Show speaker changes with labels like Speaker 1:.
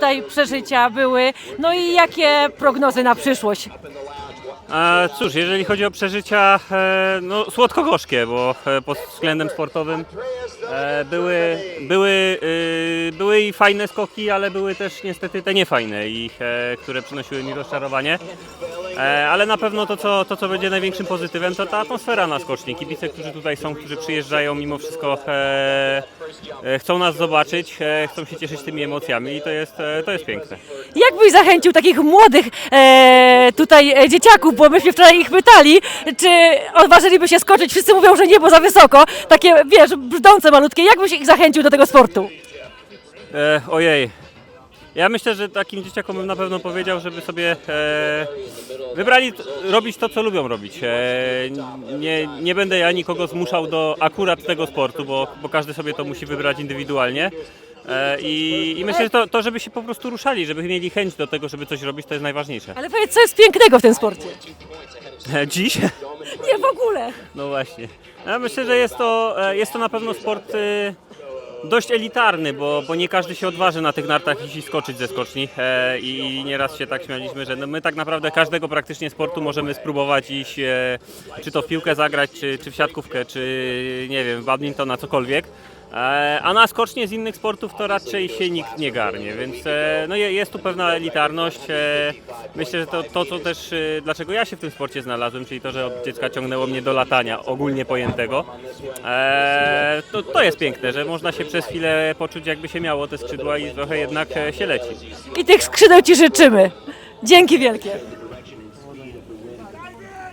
Speaker 1: tutaj przeżycia były? No i jakie prognozy na przyszłość?
Speaker 2: A cóż, jeżeli chodzi o przeżycia, e, no słodko-gorzkie, bo e, pod względem sportowym e, były, były, y, były i fajne skoki, ale były też niestety te niefajne, i, e, które przynosiły mi rozczarowanie. E, ale na pewno to co, to, co będzie największym pozytywem, to ta atmosfera na skoczni. Kibice, którzy tutaj są, którzy przyjeżdżają, mimo wszystko e, e, chcą nas zobaczyć, e, chcą się cieszyć tymi emocjami i to jest, e, to jest piękne.
Speaker 1: Jak byś zachęcił takich młodych e, tutaj e, dzieciaków, bo myśmy wczoraj ich pytali, czy odważyliby się skoczyć? Wszyscy mówią, że nie, bo za wysoko. Takie, wiesz, brzdące malutkie. Jak byś ich zachęcił do tego sportu?
Speaker 2: E, ojej. Ja myślę, że takim dzieciakom bym na pewno powiedział, żeby sobie e, wybrali t- robić to, co lubią robić. E, nie, nie będę ja nikogo zmuszał do akurat tego sportu, bo, bo każdy sobie to musi wybrać indywidualnie. E, i, I myślę, że to, to, żeby się po prostu ruszali, żeby mieli chęć do tego, żeby coś robić, to jest najważniejsze.
Speaker 1: Ale powiedz, co jest pięknego w tym sporcie?
Speaker 2: E, dziś?
Speaker 1: Nie, w ogóle.
Speaker 2: No właśnie. Ja myślę, że jest to, e, jest to na pewno sport e, dość elitarny, bo, bo nie każdy się odważy na tych nartach iść i skoczyć ze skoczni. E, I nieraz się tak śmialiśmy, że no my tak naprawdę każdego praktycznie sportu możemy spróbować iść, e, czy to w piłkę zagrać, czy, czy w siatkówkę, czy nie wiem, w badmintona, cokolwiek. E, A na skocznie z innych sportów to raczej się nikt nie garnie, więc e, no je- jest tu pewna elitarność. e, Myślę, że to, to co też, dlaczego ja się w tym sporcie znalazłem, czyli to, że od dziecka ciągnęło mnie do latania ogólnie pojętego, to, to jest piękne, że można się przez chwilę poczuć jakby się miało te skrzydła i trochę jednak się leci.
Speaker 1: I tych skrzydeł Ci życzymy. Dzięki wielkie.